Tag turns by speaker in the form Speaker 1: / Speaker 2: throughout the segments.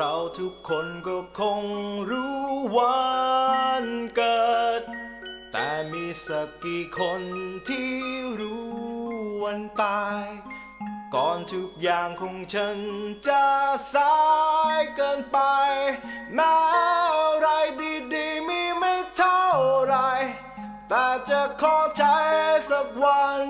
Speaker 1: เราทุกคนก็คงรู้วันเกิด แต่มีสักกี่คนที่รู้วันตาย ก่อนทุกอย่างของฉันจะสายเกินไป แม้อะไรดีๆ มีไม่เท่าไร แต่จะขอใช้สักวัน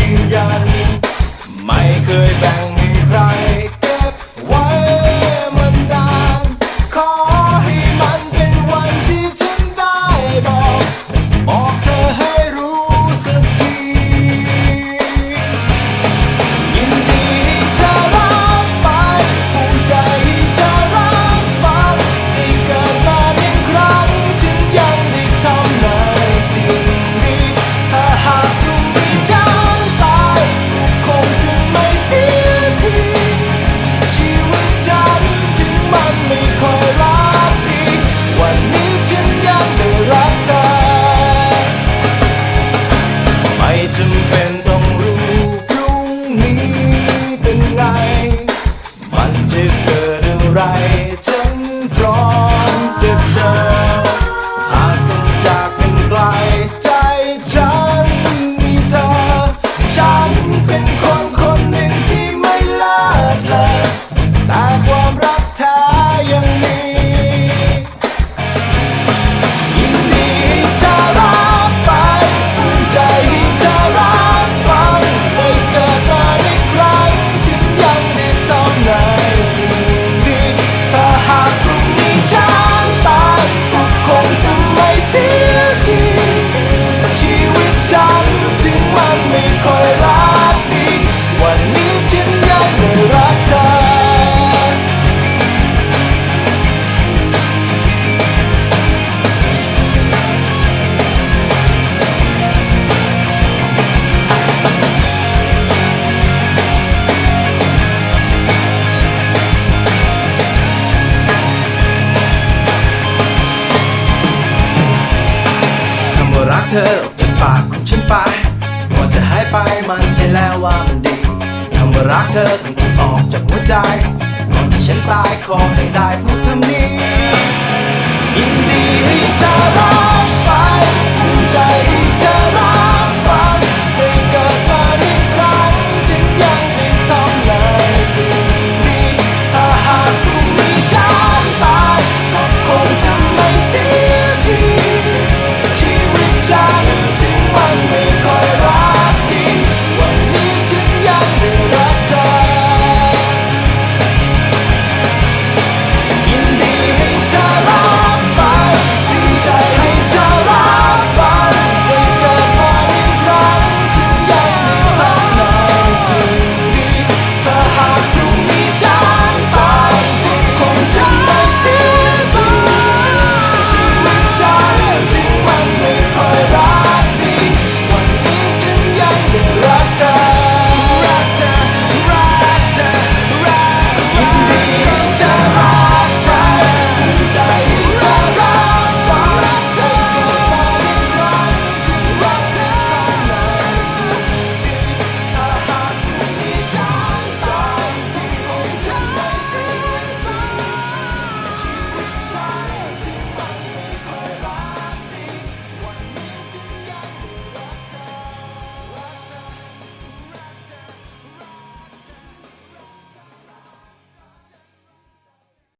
Speaker 1: ยืนยัน ไม่เคยแบ่ง live good and right. รักเธอเนปากของฉันไปก่อนจะหายไปมันใจแล้วว่ามันดีคำว่ารักเธอต้องจะออกจากหัวใจ ก่อนที่ฉันตายขอให้ได้พูดคำนี้